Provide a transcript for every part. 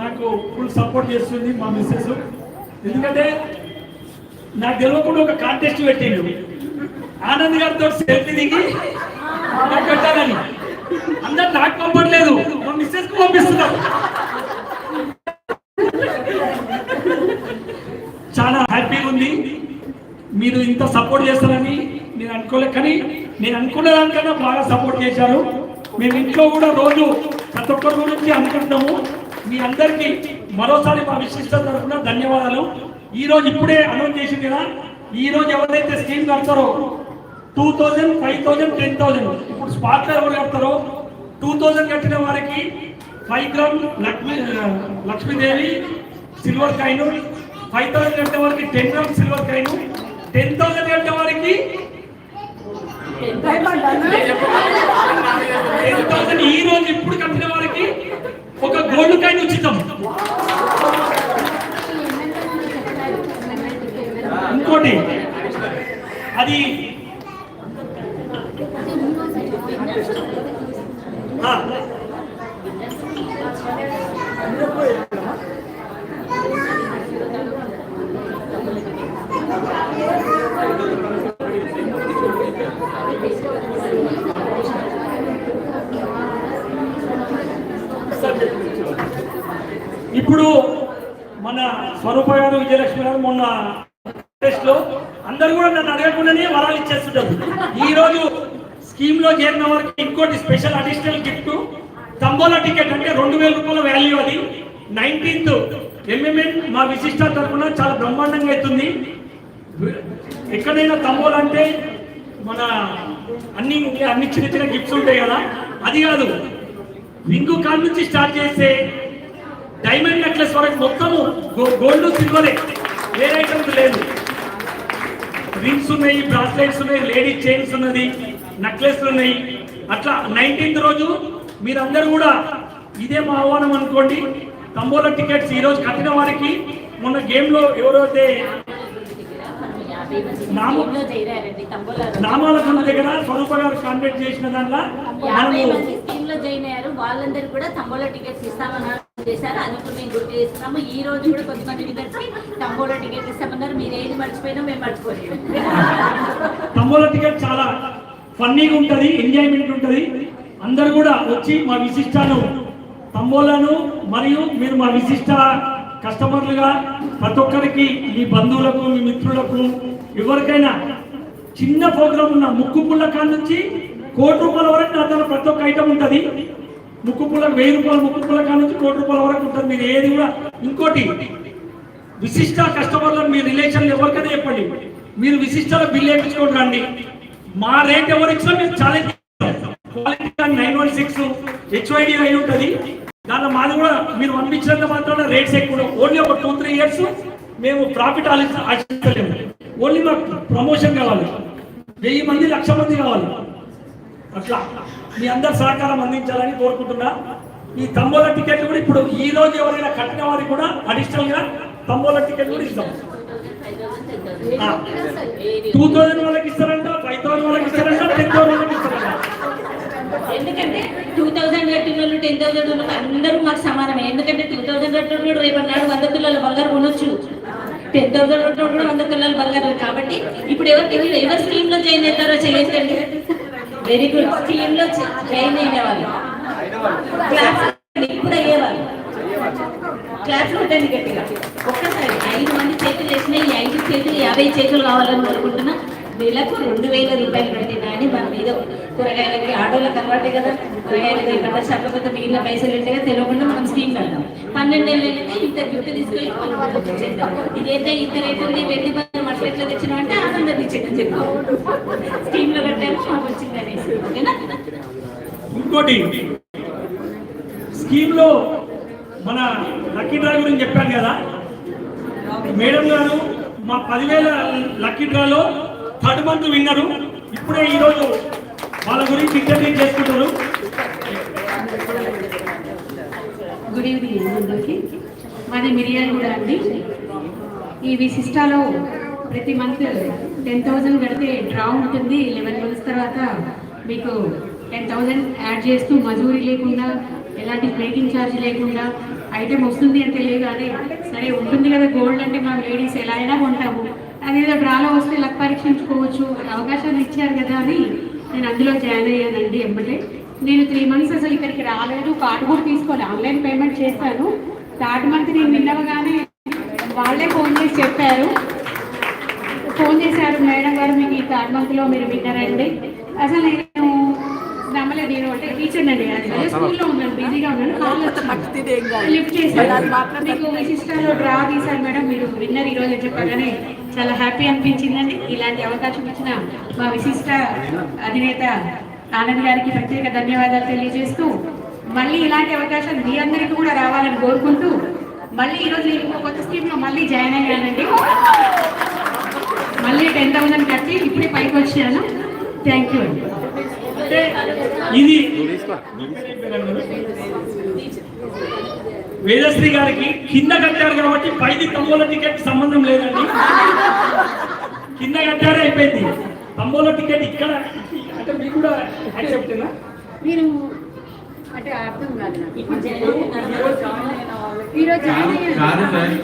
నాకు full support చేస్తుంది మా మిస్సెస్ ఎందుకంటే నాకు తెలియకుండా ఒక కాంటెస్ట్ పెట్టిండు. ఆనంద్ గారితో సెల్ఫీ దిగి నాకు పెట్టాలని. అందరు నాకు పంపట్లేదు. మా మిస్సెస్కు పంపిస్తున్నారు చాలా హ్యాపీగా ఉంది. మీరు ఇంత సపోర్ట్ చేస్తారని నేను అనుకోలే కానీ నేను అనుకున్న దానికన్నా బాగా సపోర్ట్ చేశారు. మేము ఇంట్లో కూడా రోజు ప్రతి ఒక్కరి గురించి అనుకుంటున్నాము. మీ అందరికీ మరోసారి మా విశిష్ట తరఫున ధన్యవాదాలు. ఈ రోజు ఇప్పుడే అనౌన్స్ చేసింది కదా ఈ రోజు ఎవరైతే scheme కడతారో two thousand five thousand ten thousand ఇప్పుడు స్పాట్లో ఎవరు కడతారో టూ థౌజండ్ కట్టిన వారికి five gram Lakshmi Lakshmidevi silver coin five thousand కట్టే వారికి ten gram silver coin ten thousand కట్టే వారికి టెన్ ఈ రోజు ఇప్పుడు కట్టిన వారికి ఒక గోల్డ్ కాయిన్ ఉచితం. ఇంకోటి అది ఇప్పుడు మన స్వరూప గారు విజయలక్ష్మి గారు మొన్న లో అందరు కూడా నన్ను అడగకుండానే వరాలు ఇచ్చేస్తుంటారు. ఈ రోజు స్కీమ్లో చేరిన వారికి ఇంకోటి special additional gift tambola ticket అంటే రెండు వేల రూపాయల వాల్యూ అది. నైన్టీన్త్ ఎంఎంఎన్ మా విశిష్ట తరఫున చాలా బ్రహ్మాండంగా అవుతుంది ఎక్కడైనా తంబోలా అంటే మన అన్ని అన్ని చిన్న చిన్న గిఫ్ట్స్ ఉంటాయి కదా. అది కాదు. వింగు కాల్ నుంచి స్టార్ట్ చేస్తే వరకు మొత్తము గోల్డ్ సిల్వరే ఏ ఐటమ్స్ లేదు రింగ్స్ ఉన్నాయి బ్రాస్లెట్స్ ఉన్నాయి లేడీ చైన్స్ ఉన్నది నెక్లెస్లు ఉన్నాయి. అట్లా నైన్టీన్త్ రోజు మీరందరూ కూడా ఇదే మా ఆహ్వానం అనుకోండి. తంబోలా టికెట్స్ ఈ రోజు కట్టిన వారికి మొన్న గేమ్లో ఎవరైతే నామ- నామాల దగ్గర స్వరూప గారు చేసిన దాంట్లో వాళ్ళందరూ కూడా తంబోలా టికెట్స్ ఇస్తామని చేశారు. అది ఇప్పుడు మేము గుర్తు చేస్తున్నాము. ఈ రోజు కూడా కొంతమంది విన్నర్స్ తంబోలా టికెట్ ఇస్తామన్నారు. మీరు ఏది మర్చిపోయినా మేము మర్చిపోలేదు తంబోలా టికెట్ చాలా ఫన్నీగా ఉంటది ఎంజాయ్మెంట్ ఉంటది. అందరు కూడా వచ్చి మా విశిష్టాను తమ్ములను మరియు మీరు మా విశిష్ట కస్టమర్లుగా ప్రతి ఒక్కరికి మీ బంధువులకు మీ మిత్రులకు ఎవరికైనా చిన్న ప్రోగ్రామ్ ఉన్న ముక్కు పుల్ల కాడ నుంచి కోటి రూపాయల వరకు నా దగ్గర ప్రతి ఒక్క ఐటమ్ ఉంటుంది. ముక్కు పుల్ల వెయ్యి రూపాయల ముక్కు పుల్ల నుంచి కోటి రూపాయల వరకు ఉంటుంది. మీరు ఏది కూడా ఇంకోటి విశిష్ట కస్టమర్లను మీ రిలేషన్ ఎవరికైనా చెప్పండి. మీరు విశిష్టాల బిల్ వేయించుకోండి రండి. మా రేట్ ఎవరు ఇచ్చినా మీరు challenge quality nine one six HID అయి ఉంటుంది. దాని మాది కూడా మీరు పంపించినంత మాత్రమే రేట్స్ ఎక్కువ ఓన్లీ ఒక టూ త్రీ ఇయర్స్ మేము ప్రాఫిట్ ఆశించలేము ఓన్లీ మాకు ప్రమోషన్ కావాలి. వెయ్యి మంది లక్ష మంది కావాలి. అట్లా. మీ అందరు సహకారం అందించాలని కోరుకుంటున్నా. ఈ తంబోల టికెట్లు కూడా ఇప్పుడు ఈ రోజు ఎవరైనా కట్టిన వారికి కూడా అడిషనల్గా తంబోల టికెట్ కూడా ఇస్తాం. టూ థౌజండ్ వాళ్ళకి ఇస్తారంట ఫైవ్ థౌసండ్ వాళ్ళకి ఇస్తారంట టెన్ థౌసండ్ వాళ్ళకి ఇస్తారంట. ఎందుకంటే టూ థౌసండ్ కట్టిన వాళ్ళు టెన్ థౌసండ్ వాళ్ళు అందరూ మాకు సమానమే. ఎందుకంటే టూ థౌసండ్ కట్టిన వాళ్ళు రేపు నాడు వంద తులాలు బంగారు కొనొచ్చు. టెన్ థౌసండ్ కట్టిన కూడా వంద తులాలు బంగారు. కాబట్టి ఇప్పుడు ఎవరు ఎవరు ఎవరు స్కీమ్లో జాయిన్ అవుతారో చేయండి. వెరీ గుడ్ టీమ్లో జాయిన్ అయిన వాళ్ళు క్లాస్ ఇప్పుడు అయ్యేవాళ్ళు. క్లాస్ కొట్టండి గట్టిగా ఒక్కసారి ఐదు మంది చేతులు వేసిన ఈ ఐదు చేతులు యాభై చేతులు కావాలని కోరుకుంటున్నా. నెలకు రెండు వేల రూపాయలు పెట్టినా అని మన మీద కూరగాయలకి ఆటోలకు అలవాటే కదా. కూరగాయలకి పంట చెప్పకపోతే మిగిలిన పైసలు ఉంటే తెలియకుండా మనం స్కీమ్ కడతాం పన్నెండు ఏళ్ళు ఇంత గిఫ్ట్ తీసుకొని ఇదైతే ఇంత రేటు ఉంది వెండి అట్లా ఎట్లా తెచ్చినాం అంటే ఆనందం ఇచ్చేటని చెప్తాం స్కీమ్లో కట్టాము మాకు వచ్చింది అనేసి. ఓకేనా? ఇంకోటి స్కీమ్లో మన లక్కీ డ్రా గురించి చెప్పాను కదా. మేడం గారు మా పదివేల లక్కీ డ్రాలో థర్డ్ మంత్ విన్నరు. ఇప్పుడే ఈరోజు వాళ్ళ గురించి ఇంటర్వ్యూ చేసుకుంటారు. గుడ్ ఈవినింగ్ అందరికీ. మాది మిరియాలగూడ అండి. ఈ విశిష్టాలో ప్రతి మంత్ టెన్ థౌజండ్ కడితే డ్రా ఉంటుంది. లెవెన్ మంత్స్ తర్వాత మీకు టెన్ థౌజండ్ యాడ్ చేస్తూ మజూరీ లేకుండా ఎలాంటి బ్రేకింగ్ ఛార్జ్ లేకుండా ఐటెం వస్తుంది అని తెలియదు కానీ సరే ఉంటుంది కదా గోల్డ్ అంటే మా లేడీస్ ఎలా అయినా కొంటాము. అదేదో డ్రాలో వస్తే లక్ పరీక్షించుకోవచ్చు. అవకాశాలు ఇచ్చారు కదా అని నేను అందులో జాయిన్ అయ్యానండి ఎంబటే నేను త్రీ మంత్స్ అసలు ఇక్కడికి రాలేదు. కార్డు కూడా తీసుకోవాలి ఆన్లైన్ పేమెంట్ చేశాను థర్డ్ మంత్ నేను విన్నవగానే వాళ్ళే ఫోన్ చేసి చెప్పారు. ఫోన్ చేశారు మేడం గారు మీకు ఈ థర్డ్ మంత్లో మీరు విన్నారండి. అసలు నేను నమ్మలేదు నేను అంటే టీచర్ అండి. స్కూల్లో ఉన్నాను బిజీగా ఉన్నాను. కాల్ లిఫ్ట్ చేశారు. మీకు మీ సిస్టర్లో డ్రా తీశారు మేడం మీరు విన్నర్ ఈ రోజు చెప్పగానే చాలా హ్యాపీ అనిపించిందండి. ఇలాంటి అవకాశం ఇచ్చిన మా విశిష్ట అధినేత ఆనంద్ గారికి ప్రత్యేక ధన్యవాదాలు తెలియజేస్తూ మళ్ళీ ఇలాంటి అవకాశాలు మీ అందరికీ కూడా రావాలని కోరుకుంటూ మళ్ళీ ఈరోజు నేను ఇంకో కొత్త స్కీమ్లో మళ్ళీ జాయిన్ అయ్యానండి. మళ్ళీ టెన్ థౌసండ్ కట్టి ఇప్పుడే పైకి వచ్చాను. థ్యాంక్ యూ అండి. ఇది వేదశ్రీ గారికి కింద కట్టారు కాబట్టి పైది తమ్ముల టికెట్ సంబంధం లేదండి. కింద కట్టారే అయిపోయింది. తమ్ముల టికెట్ ఇక్కడ. అంటే మీకు కూడా యాక్సెప్టేనా మీరు అంటే అర్థం కాదు నాకు. ఈరోజు జాయిన్ అయ్యాను. కాదు. సార్.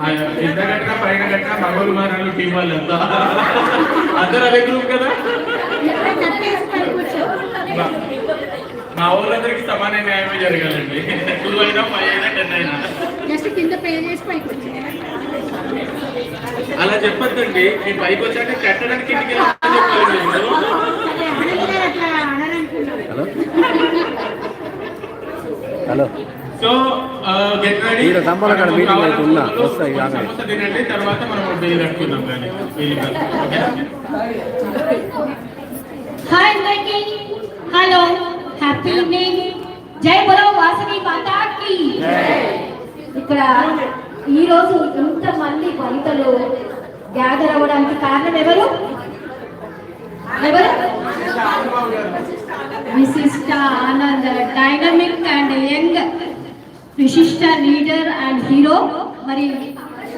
ఆ, కింద కట్టినా పైన కట్టినా మగవాళ్ళు మారాలు టీం వాళ్ళు ఎంత? అందరూ అదే గ్రూప్ కదా. మా- మా ఊళ్ళందరికీ సమాన న్యాయమే జరగాలండి. టూ అయినా ఫైవ్ అయినా టెన్ అయినా. జస్ట్ కింద పే చేసి పైకి అలా చెప్పొద్దండి. నేను పైకి వచ్చాక కట్టడానికి ఇంటికి వెళ్ళాలని చెప్పాలి మీరు. అదే అనట్లే అట్లా అనరనుకున్నాను hello. So get ready meeting అయితే ఉన్నా. తినండి తర్వాత మనం కట్టుకుందాం కానీ హాయ్ అందరికి. హలో హ్యాపీ ఈవినింగ్ జై బలో వాసవి మాతాకి ఇక్కడ ఈ రోజు ఇంతమంది వనితలు గ్యాదర్ అవ్వడానికి కారణం ఎవరు? విశిష్ట ఆనంద్ డైనమిక్ అండ్ యంగ్ విశిష్ట లీడర్ అండ్ హీరో. మరి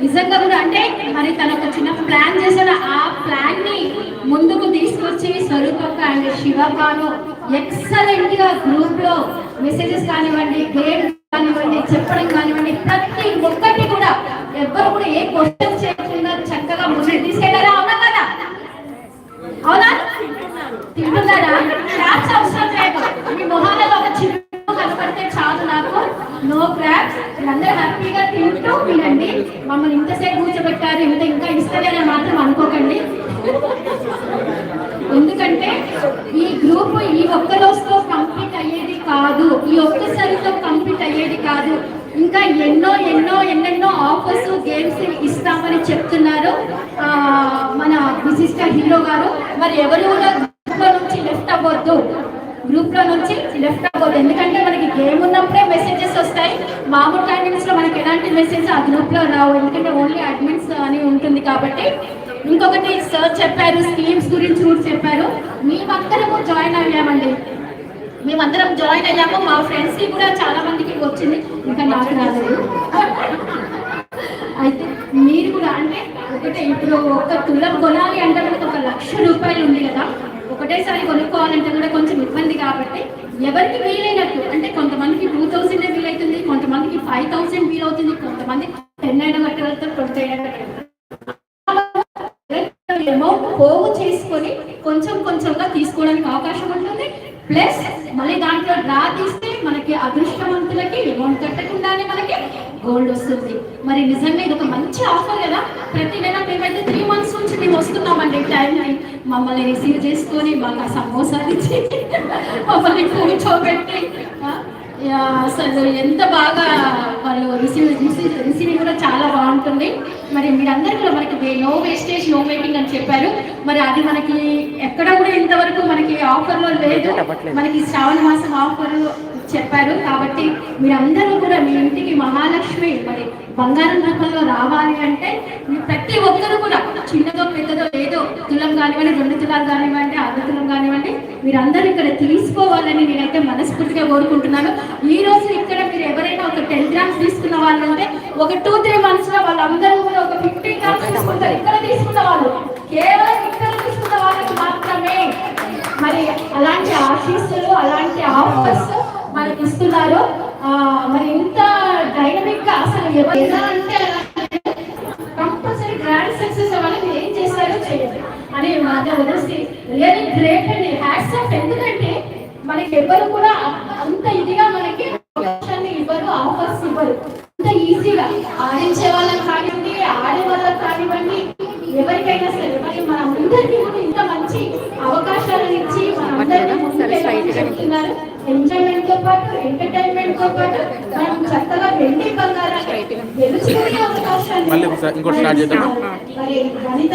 నిజంగా కూడా అంటే మరి తనకు ఒక చిన్న ప్లాన్ చేసిన ఆ ప్లాన్ని ముందుకు తీసుకొచ్చి స్వరూపక్క అండ్ శివకాను ఎక్సలెంట్గా గ్రూప్లో మెసేజెస్ కానివ్వండి గేమ్ కానివ్వండి చెప్పడం కానివ్వండి ప్రతి ఒక్కటి కూడా ఎవ్వరు కూడా ఏ క్వశ్చన్ చేయకుండా చక్కగా ముందుకు తీసుకెళ్ళారా తింటున్నారా క్రాప్స్ అవసరం లేదు. మీ మొహాలలో ఒక చిన్న కనపడితే చాలు నాకు. నో క్రాప్స్ అందరూ హ్యాపీగా తింటూ వినండి మమ్మల్ని ఇంతసేపు కూర్చోబెట్టారు. ఇంత ఇంకా ఇస్తలేరని మాత్రం అనుకోకండి. ఎందుకంటే ఈ గ్రూప్ ఈ ఒక్క రోజుతో కంప్లీట్ అయ్యేది కాదు. ఈ ఒక్కసారితో కంప్లీట్ అయ్యేది కాదు. ఇంకా ఎన్నో ఎన్నో ఎన్నెన్నో ఆఫర్స్ గేమ్స్ ఇస్తామని చెప్తున్నారు మన విశిష్ట హీరో గారు. మరి ఎవరు కూడా గ్రూప్లో నుంచి లెఫ్ట్ అవ్వద్దు. గ్రూప్లో నుంచి లెఫ్ట్ అవ్వద్దు. ఎందుకంటే మనకి గేమ్ ఉన్నప్పుడే మెసేజెస్ వస్తాయి. మామూలు టైమింగ్స్లో మనకి ఎలాంటి మెసేజ్ ఆ గ్రూప్లో రావు. ఎందుకంటే ఓన్లీ అడ్మిన్స్ అని ఉంటుంది కాబట్టి. ఇంకొకటి సార్ చెప్పారు స్కీమ్స్ గురించి కూడా చెప్పారు. మేమందరము జాయిన్ అయ్యామండి. మేమందరం జాయిన్ అయ్యాము. మా ఫ్రెండ్స్కి కూడా చాలా మందికి వచ్చింది. ఇంకా నాకు రాలేదు. అయితే మీరు కూడా అంటే ఒకటే ఇప్పుడు ఒక తులం కొనాలి అంటే లక్ష రూపాయలు ఉంది కదా ఒకటేసారి కొనుక్కోవాలంటే కూడా కొంచెం ఇబ్బంది కాబట్టి ఎవరికి వీలైనట్టు అంటే కొంతమందికి టూ థౌసండ్ వీలవుతుంది కొంతమందికి ఫైవ్ థౌసండ్ వీలవుతుంది కొంతమంది టెన్ అయిన కట్టగలుగుతారు ట్వంటీ అయినా అమౌంట్ పోగు చేసుకొని కొంచెం కొంచెంగా తీసుకోవడానికి అవకాశం ఉంటుంది. ప్లస్ మళ్ళీ దాంట్లో డ్రా తీస్తే మనకి అదృష్టవంతులకి అమౌంట్ కట్టకుండానే మనకి గోల్డ్ వస్తుంది. మరి నిజంగా ఇది ఒక మంచి ఆఫర్ కదా? ప్రతి నెల మేమైతే త్రీ మంత్స్ నుంచి మేము వస్తున్నామండి టైంని మమ్మల్ని రిసీవ్ చేసుకొని మాకు సమోసాలు ఇచ్చి మమ్మల్ని కూర్చోబెట్టి యా, అసలు ఎంత బాగా వాళ్ళు రిసీవ్ రిసీవ్ రిసీవింగ్ కూడా చాలా బాగుంటుంది మరి మీరందరూ కూడా మనకి నో వేస్టేజ్ నో మేకింగ్ అని చెప్పారు. మరి అది మనకి ఎక్కడ కూడా ఇంతవరకు మనకి ఆఫర్లో లేదు. మనకి శ్రావణ మాసం ఆఫర్ చెప్పారు. కాబట్టి మీరందరూ కూడా మీ ఇంటికి మహాలక్ష్మి మరి బంగారం రూపంలో రావాలి అంటే ప్రతి ఒక్కరు కూడా చిన్నదో పెద్దదో ఏదో తులం కానివ్వండి రెండు తులాలు కానివ్వండి అర్ధ తులం కానివ్వండి మీరందరూ ఇక్కడ తీసుకోవాలని నేనైతే మనస్ఫూర్తిగా కోరుకుంటున్నాను. ఈ రోజు ఇక్కడ మీరు ఎవరైనా ఒక టెన్ గ్రామ్స్ తీసుకున్న వాళ్ళు ఉంటే ఒక టూ త్రీ మంత్స్లో వాళ్ళందరూ కూడా ఒక ఫిఫ్టీ గ్రామ్స్ తీసుకుంటారు. ఇక్కడ తీసుకున్న వాళ్ళు కేవలం ఇక్కడ తీసుకున్న వాళ్ళకి మాత్రమే. మరి అలాంటి ఆశీస్సులు అలాంటి ఉన్నారు మరి ఇంత డైనమిక్గా అసలు ఎవరు అంటే కంపల్సరీ గ్రాండ్ సక్సెస్ అవ్వాలని ఏం చేశారో చేయండి అని మాట వదిలేసి రియలీ గ్రేట్ అండి. హ్యాట్స్ ఆఫ్ ఎందుకంటే మనకి ఎవరు కూడా అంత ఇదిగా మనకి ఇవ్వరు ఆఫర్స్ ఇవ్వరు. అంత ఈజీగా ఆడించే వాళ్ళకి కానివ్వండి ఆడే వాళ్ళకి కానివ్వండి ఎవరికైనా సరే మరి మన అందరికీ కూడా ఇంత మంచి అవకాశాలను ఇచ్చి మన చెప్తున్నారు. ఎంజాయ్మెంట్ పాటు ఎంటర్టైన్మెంట్తో పాటు మనం చక్కగా వెండి బంగారాన్ని గెలుచుకునే అవకాశాన్ని మళ్ళీ ఒకసారి ఇంకోటి స్టార్ట్ చేద్దామా? మరి